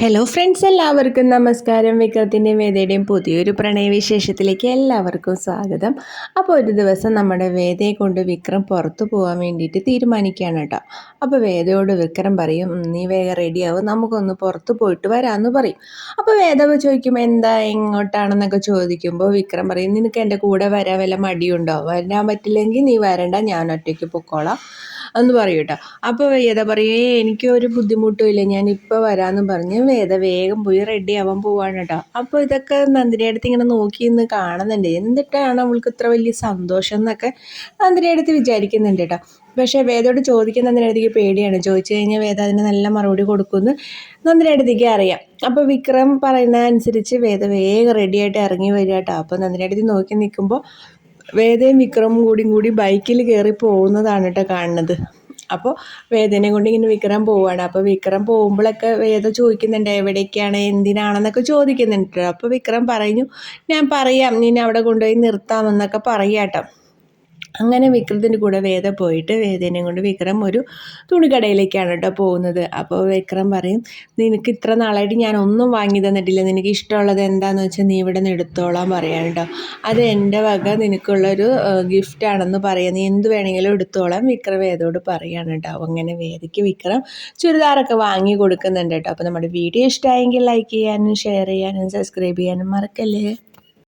Hello friends എല്ലാവർക്കും നമസ്കാരം. വിക്രത്തിന്റെയും വേദയുടെയും പുതിയൊരു പ്രണയവിശേഷത്തിലേക്ക് എല്ലാവർക്കും സ്വാഗതം. അപ്പോൾ ഒരു ദിവസം നമ്മുടെ വേദയെ കൊണ്ട് വിക്രം പുറത്തു പോകാൻ വേണ്ടിയിട്ട് തീരുമാനിക്കുകയാണ് കേട്ടോ. അപ്പോൾ വേദയോട് വിക്രം പറയും നീ വേഗം റെഡിയാവും നമുക്കൊന്ന് പുറത്ത് പോയിട്ട് വരാമെന്ന് പറയും. അപ്പോൾ വേദ ചോദിക്കും എന്താ എങ്ങോട്ടാണെന്നൊക്കെ ചോദിക്കുമ്പോൾ വിക്രം പറയും നിനക്ക് എന്റെ കൂടെ വരാൻ വല്ല മടിയുണ്ടോ? വരാൻ പറ്റില്ലെങ്കിൽ നീ വരണ്ട. ഞാൻ ഒറ്റയ്ക്ക് പൊക്കോളാം. എന്ന് പറയും കേട്ടോ. അപ്പോൾ വേദ പറയും എനിക്ക് ഒരു ബുദ്ധിമുട്ടും ഇല്ല ഞാൻ ഇപ്പോൾ വരാമെന്ന് പറഞ്ഞ് വേദ വേഗം പോയി റെഡി ആവാൻ പോവാണ് കേട്ടോ. അപ്പോൾ ഇതൊക്കെ നന്ദിനിയുടെ അടുത്ത് ഇങ്ങനെ നോക്കി നിന്ന് കാണുന്നുണ്ട്. എന്നിട്ടാണ് അവൾക്ക് ഇത്ര വലിയ സന്തോഷം എന്നൊക്കെ നന്ദിനിയുടെ അടുത്ത് വിചാരിക്കുന്നുണ്ട് കേട്ടോ. പക്ഷേ വേദയോട് ചോദിക്കുന്ന നന്ദിനി അടുത്തേക്ക് പേടിയാണ്. ചോദിച്ചു കഴിഞ്ഞാൽ വേദ അതിന് നല്ല മറുപടി കൊടുക്കുമെന്ന് നന്ദിനി അടുത്തേക്ക് അറിയാം. അപ്പോൾ വിക്രം പറയുന്ന അനുസരിച്ച് വേദ വേഗം റെഡിയായിട്ട് ഇറങ്ങി വരിക കേട്ടോ. അപ്പോൾ നന്ദിനി അടുത്ത് നോക്കി നിൽക്കുമ്പോൾ വേദയും വിക്രമും കൂടിയും കൂടി ബൈക്കിൽ കയറി പോകുന്നതാണ് കേട്ടോ കാണുന്നത്. അപ്പോൾ വേദനെ കൊണ്ട് ഇങ്ങനെ വിക്രം പോവുകയാണ് അപ്പോൾ വിക്രം പോകുമ്പോഴൊക്കെ വേദ ചോദിക്കുന്നുണ്ട് എവിടേക്കാണ്? എന്തിനാണെന്നൊക്കെ ചോദിക്കുന്നുണ്ട് അപ്പോൾ വിക്രം പറഞ്ഞു ഞാൻ പറയാം. നിന്നെ അവിടെ കൊണ്ടുപോയി നിർത്താമെന്നൊക്കെ പറയാട്ടോ അങ്ങനെ വിക്രത്തിന്റെ കൂടെ വേദ പോയിട്ട് വേദനയും കൊണ്ട് വിക്രം ഒരു തുണിക്കടയിലേക്കാണ് കേട്ടോ പോകുന്നത്. അപ്പോൾ വിക്രം പറയും നിനക്ക് ഇത്ര നാളായിട്ട് ഞാൻ ഒന്നും വാങ്ങി തന്നിട്ടില്ല. നിനക്ക് ഇഷ്ടമുള്ളത് എന്താണെന്ന് വെച്ചാൽ നീ ഇവിടെ നിന്ന് എടുത്തോളാൻ പറയാം കേട്ടോ. അത് എന്റെ വക നിനക്കുള്ളൊരു ഗിഫ്റ്റാണെന്ന് പറയാം. നീ എന്ത് വേണമെങ്കിലും എടുത്തോളാം വിക്രം വേദോട് പറയാണ് കേട്ടോ. അങ്ങനെ വേദയ്ക്ക് വിക്രം ചുരിദാറൊക്കെ വാങ്ങി കൊടുക്കുന്നുണ്ട് കേട്ടോ. അപ്പോൾ നമ്മുടെ വീഡിയോ ഇഷ്ടമായെങ്കിൽ ലൈക്ക് ചെയ്യാനും ഷെയർ ചെയ്യാനും സബ്സ്ക്രൈബ് ചെയ്യാനും മറക്കല്ലേ?